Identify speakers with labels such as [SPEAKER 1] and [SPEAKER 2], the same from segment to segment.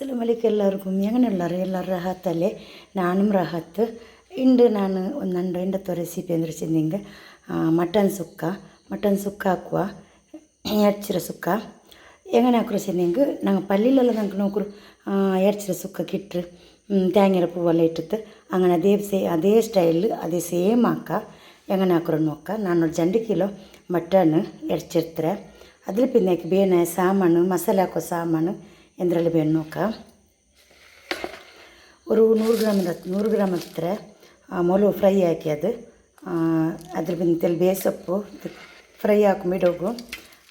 [SPEAKER 1] ಅಸ್ಸಲಾಮಲಿಕ್ಕೆ ಎಲ್ಲರಿಗೂ ಹೆಂಗೆ ಎಲ್ಲರು ಎಲ್ಲರ ರಹತ್ತಲ್ಲೇ ನಾನು ರಹತ್ ಇಂಡು ನಾನು ಒಂದು ನಂಡು ಇಂಡತ್ತು ರೆಸಿಪಿ ಅಂದ್ರೆ ಚಿಂದಿಂಗೆ ಮಟನ್ ಸುಕ್ಕ ಮಟನ್ ಸುಕ್ಕ ಹಾಕುವ ಎಡ್ಚಿರ ಸುಕ್ಕ ಹೆಂಗನೆ ಹಾಕ್ರು ಚಿಂದಿಂಗೆ நாங்கள் பள்ளியிலெல்லாம் நாங்கள் நோக்குற இறச்சிர சுக்க கிட்டு தேங்கிற பூவெல்லாம் இட்டுத்து அங்கே அதே சே அதே ஸ்டைலு அதே சேம் ஆக்க எங்கே ಹಾಕ್ರು ನೋಕ್ಕ ನಾನು ಜಂಡು ಕಿಲೋ ಮಟನ್ ಎಡ್ಚಿರ್ತಾರೆ ಅದ್ರ ಪಿನ್ನಕ್ಕೆ ಬೇನೆ ಸಾಮಾನು ಮಸಾಲೆ ಹಾಕೋ ಸಾಮಾನು ಇದರಲ್ಲಿ ಬೆಣ್ಣುಕ ഒരു നൂറ് ഗ്രാമിൻ്റെ നൂറ് ഗ്ರಾം ಹತ್ರ ಮೊಲು ಫ್ರೈ ಹಾಕಿ ಅದು ಅದ್ರ പിന്നെ ತೆಲ್ ಬೇಸಪ್ಪು ಫ್ರೈ ಹಾಕೊಂಡು ಇಡೋಗು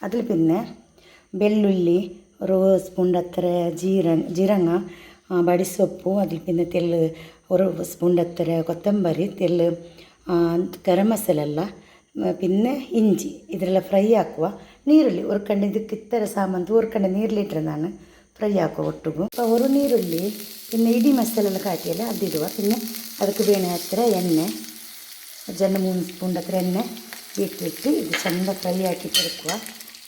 [SPEAKER 1] ಅದ್ರ പിന്നെ ಬೆಳ್ಳುಳ್ಳಿ ഒരു സ്പൂണിൻ്റെ അത്ര ജീര ജീരങ്ങ ബടിസൊപ്പു അതിൽ പിന്നെ തെല്ല് ഒരു സ്പൂണിൻ്റെ അത്ര കൊത്തമ്പരി തെല്ല് ഗരം മസാല അല്ല പിന്നെ ഇഞ്ചി ഇതിലെല്ലാം ഫ്രൈ ആക്കുക നീരുള്ളി ഒരു കണ്ണിത് ഇത്തര സാമന്ത് ഒരു കണ്ണ് നീരിലിട്ടിരുന്നാണ് ಫ್ರೈ ಹಾಕೋ ಒಟ್ಟಿಗೂ ಅವರು ನೀರುಳ್ಳಿ പിന്നെ ಇಡೀ ಮಸಾಲೆಲ್ಲ ಕಾಟಿಯಲ್ಲ ಅದಿಡುವ പിന്നെ ಅದಕ್ಕೆ ಬೇಣೆ ಹತ್ತಿರ ಎಣ್ಣೆ ಜನ ಮೂರು ಸ್ಪೂನ್ ಹತ್ರ ಎಣ್ಣೆ ಇಟ್ಟಿಟ್ಟು ಇದು ಚೆಂದ ಫ್ರೈ ಹಾಕಿ ತಿರುಕುವ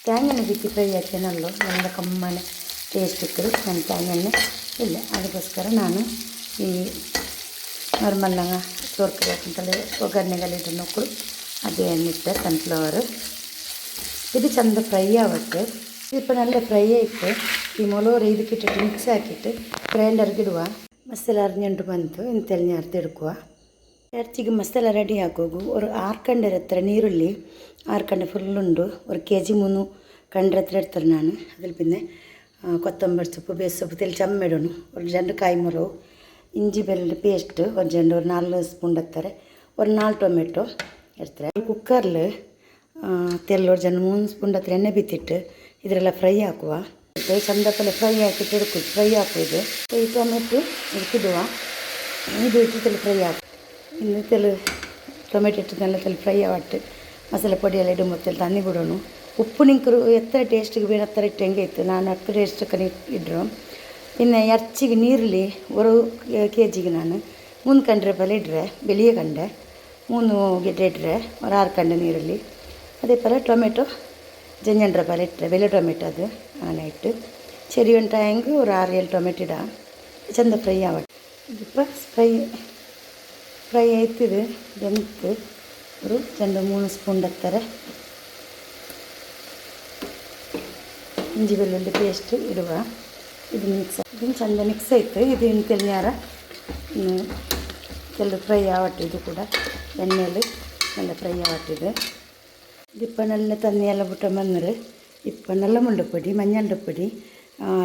[SPEAKER 1] தேங்காய் பிச்சு ಫ್ರೈ ಹಾಕಿ ನಲ್ಲು நல்ல ಕಮ್ಮನೆ ಟೇಸ್ಟ್ ಇಕ್ಕರು ನನ್ನ தேங்காய் ಇಲ್ಲ ಅದಕ್ಕೋಸ್ಕರ ನಾನು ಈ ನಾರ್ಮಲ್ ನಂಗೆ ಸೋರ್ಕರಿ ಹಾಕಂತಲೇ ಒಗ್ಗರಣೆಗಳಿಟ್ಟು ನೋಕ್ಕಳು ಅದೇ ಎಣ್ಣಿಟ್ಟೆ ಸನ್ಫ್ಲವರ್ ಇದು ಚೆಂದ ಫ್ರೈ ಆಗುತ್ತೆ ഇപ്പോൾ നല്ല ഫ്രൈ ആയിട്ട് ഈ മുളക് ಇದಕ್ಕೆ ಇಟ್ಟಿಟ್ಟು ಮಿಕ್ಸ್ ಹಾಕಿಟ್ಟು ಗ್ರೈಂಡರ್ಗೆ ಇಡುವ ಮಸಾಲ ಅರಿഞ്ഞുകൊണ്ട് ಬಂತು ಎಂತೆಲ್ಲ ഞാർത്തെടുക്കുക ഇറച്ചിക്ക് മസാല റെഡി ആക്കുമ്പോൾ ഒരു ആർക്കണ്ടര എത്ര നീരുള്ളി ആർക്കണ്ട ഫുള്ളുണ്ട് ഒരു കെ ജി മൂന്ന് കണ്ടത്ര എടുത്തിരുന്നാണ് അതിൽ പിന്നെ കൊത്തമ്പരി സൊപ്പ് ബേസൊപ്പ് തെളി ചമ്മയിടണം ഒരു രണ്ട് കായ്മുളക് ഇഞ്ചി ബെല്ലിൻ്റെ പേസ്റ്റ് ഒരു രണ്ട് ഒരു നാല് സ്പൂൺ എത്തറെ ഒരു നാല് ടൊമാറ്റോ എടുത്തരെ കുക്കറിൽ തെല്ലൊരു രണ്ട് മൂന്ന് സ്പൂൺ എത്ര എണ്ണ ಬಿತ್ತಿಟ್ಟು ಇದರೆಲ್ಲ ಫ್ರೈ ಹಾಕುವ. ಚಂದಪ್ಪಲೆ ಫ್ರೈ ಹಾಕಿ ತಿರುಕು ಫ್ರೈ ಹಾಕುವುದು ಈ ಟೊಮೆಟೊ ಇಕ್ಕಿಡುವ ಇದು ಇಟ್ಟು ಫ್ರೈ ಹಾಕು. ಇನ್ನು ತೆಲು ಟೊಮೆಟೊ ಇಟ್ಟಿದ್ದೆಲ್ಲ ತಲೆ ಫ್ರೈ ಆವಟ್ಟು. ಮಸಾಲೆ ಪೊಡಿ ಎಲ್ಲ ಇಡು ಮತ್ತೆ ತಣ್ಣಿ ಬಿಡೋಣ ಉಪ್ಪು ನಿಂಕರು ಎತ್ತರ ಟೇಸ್ಟಿಗೆ ಬೇಡ ಥರ ಇಟ್ಟು ಹೆಂಗೆ ಇತ್ತು? ನಾನು ಹತ್ತು ಟೇಸ್ಟ್ ಕನಿ ಇಡ್ರು ಇನ್ನು ಎರ್ಚಿಗೆ ನೀರುಳ್ಳಿ ಒರು ಕೆ ಜಿಗೆ ನಾನು ಮುಂದೆ ಕಂಡ್ರೆ ಪಲ್ಲ ಇಡ್ರೆ ಬೆಳಿಗ್ಗೆ ಕಂಡೆ, ಮೂನು ಗೆಡ್ಡೆ ಇಡ್ರೆ ಒಂದು ಆರು ಕಂಡೆ ನೀರುಳ್ಳಿ ಅದೇ ಪರ ಟೊಮೆಟೊ ಜಂಜಂಡ್ರ ಬಲೆ ಬೆಲೆ ಟೊಮೆಟೊ ಅದು ಆನೆ ಇಟ್ಟು ಚೆರಿ ವೆಂಟ ಹೆಂಗೆ ஒரு ಆರು ಏಳು ಟೊಮೆಟೊ ಇಡ ಚಂದ ಫ್ರೈ ಆವಟ್ ಇಪ್ಪ ಫ್ರೈ ಫ್ರೈ ಆಯ್ತಿದೆ ಬೆಂತು ஒரு ரெண்டு மூணு ஸ்பூன் தர இஞ்சி வெள்ளுள்ளி பேஸ்ட்டு ಇಡುವ ಇದು ಮಿಕ್ಸ್ ಇದನ್ನು ಚಂದ ಮಿಕ್ಸ್ ಆಯಿತು ಇದು ಇನ್ನು ತೆಲ್ನಾರ ತೆಲ್ಲ ಫ್ರೈ ಆವಟ್ಟಿದ್ದು ಕೂಡ ಎಣ್ಣೆಯಲ್ಲಿ ಚಂದ ಫ್ರೈ ಆವಟ್ಟಿದೆ ഇതിപ്പണെല്ലാം തന്നെയെല്ലാം പുട്ടം വന്നത് ഇപ്പണെല്ലാം മുണ്ടപ്പൊടി മഞ്ഞളുടെ പൊടി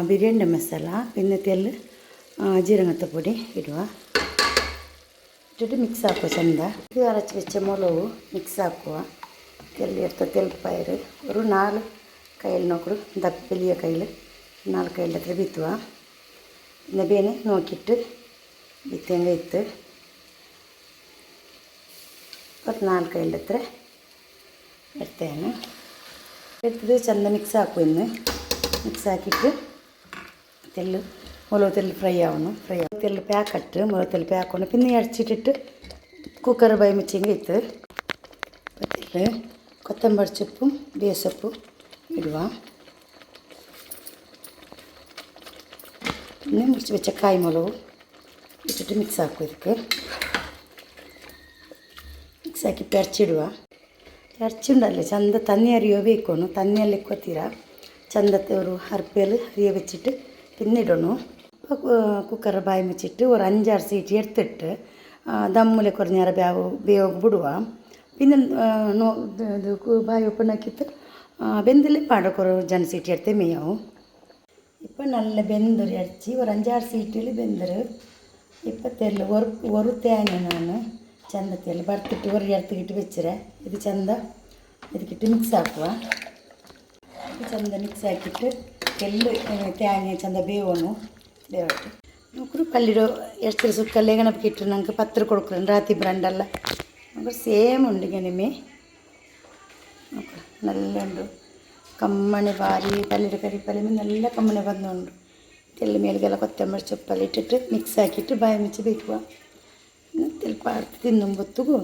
[SPEAKER 1] ബിരിയാണിന്റെ മസാല പിന്നെ തെൽ ജീരകത്തെ പൊടി ഇടുക. ഇട്ടിട്ട് മിക്സാക്കുക ആക്കുക ഇത് അരച്ച് വെച്ച മുളക് മിക്സ് ആക്കുക. തെല്ലെടുത്ത തെൽപ്പയർ ഒരു നാല് കയ്യിൽ നോക്കൊരു ദപ്പലിയ കയ്യിൽ? നാല് കയ്യിന്റെ അത്ര വിത്തുക പിന്നെ ബേനെ നോക്കിയിട്ട് വിത്തേങ്ക വിത്ത്. ഒരു നാല് കയ്യിന്റെ അത്ര എടുത്തതാണ് എടുത്തത് ചന്ത മിക്സ് ആക്കും ഇന്ന്. മിക്സാക്കിയിട്ട് തെല്ല് മുളക് തെല്ല് ഫ്രൈ ആവണം. ഫ്രൈ ആവും തെല്ല് പാക്കട്ട് മുളകത്തിൽ പാക്കണം പിന്നെ അടിച്ചിട്ടിട്ട് കുക്കർ ബൈമിച്ചെങ്കിൽ ഇത്ത് പത്തിൽ കൊത്തമ്പടി ചുപ്പും ബേസപ്പും ഇടുക പിന്നെ മുറിച്ച് വെച്ച കായ്മുളകും ഇട്ടിട്ട് മിക്സാക്കും ഇതൊക്കെ. മിക്സാക്കി പരച്ചിടുക ಅರ್ಚುಂಡಲ್ಲ ചന്ത ತನ್ನಿ ಅರಿಯೋ ಬೇಕೋನು ತನ್ನಿಯಲ್ಲಿ ಕೊತ್ತೀರ ചന്തത്തെ ഒരു അരപ്പേൽ അറിയ വെച്ചിട്ട് പിന്നെ ഇടണു. കുക്കർ ബായ് വെച്ചിട്ട് ഒരു അഞ്ചാറ് സീറ്റ് എടുത്തിട്ട് ദമ്മിലെ കുറഞ്ഞ നേരം വേവ് പിന്നെ നോ ഇത് ബായ് ഓപ്പൺ ആക്കിയിട്ട് വെന്തിൽ പാട കുറവ് ജന സീറ്റ് എടുത്ത് മെയ്യാവും ഇപ്പം നല്ല വെന്തൊരു അരച്ച് ഒരു അഞ്ചാറ് സീറ്റിൽ ബെന്തർ ഇപ്പം തെല്ല ഒരു ഒരു തേങ്ങ ഞാൻ വറുത്തിട്ട് ഒരു ഇടത്തിക്കിട്ട് വെച്ചിരെ ഇത് ചന്ത ഇതിക്കിട്ട് മിക്സ് ആക്കുക ഇത് ചന്ത മിക്സ് ആക്കിയിട്ട് എല്ല് തേങ്ങ ചന്ത ಬೇವನು ಬೇವಟ್ಟು ನೋಕ್ರು ಪಲ್ಲಿರೋ ಎರ್ಚಿರ ಸುಕ್ಕಲ್ಲೇ ಗಣಪಕ್ಕೆ ಇಟ್ಟರು ನಂಗೆ ಪತ್ರ ಕೊಡ್ಕ್ರು ರಾತಿ ಬ್ರಂಡಲ್ಲ നമുക്ക് ಸೇಮ್ ഉണ്ട് ഇങ്ങനെ നോക്കുക നല്ല ഉണ്ട് ಕಮ್ಮಣೆ ಬಾರಿ ಪಲ್ಯದ ಕರಿ ಪಲ್ಯ നല്ല ಕಮ್ಮಣೆ ಬಂದುಂಡು ತೆಲ್ಲು ಮೇಲಿಗೆಲ್ಲ ಕೊತ್ತಂಬರಿ ಸೊಪ್ಪೆಲ್ಲ ಇಟ್ಟಿಟ್ಟು ಮಿಕ್ಸ್ ಹಾಕಿಟ್ಟು ಬಾಯಿ ಮುಚ್ಚಿ ಬೇಕುವ ತೆಲ್ಪ ಆಡ್ತು ತಿನ್ನುಂಬೊತ್ತಿಗೂ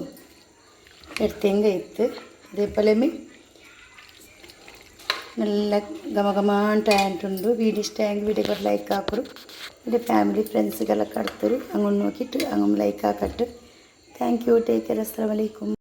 [SPEAKER 1] ಎಡ್ತು ಹೆಂಗೆ ಇತ್ತು ಇದೇ ಪಲ್ಯ ಮೀ നല്ല ഗമഗമാണ്ടായിട്ടുണ്ട് വീഡിയോ ഇഷ്ടമായെങ്കിൽ വീഡിയോ ഒരു ലൈക്ക് ആക്കും എൻ്റെ ഫാമിലി ഫ്രണ്ട്സുകളൊക്കെ അടുത്തൊരു അങ്ങോട്ട് നോക്കിയിട്ട് അങ്ങ് like ആക്കട്ടെ thank you take care അസ്സാം വലൈക്കും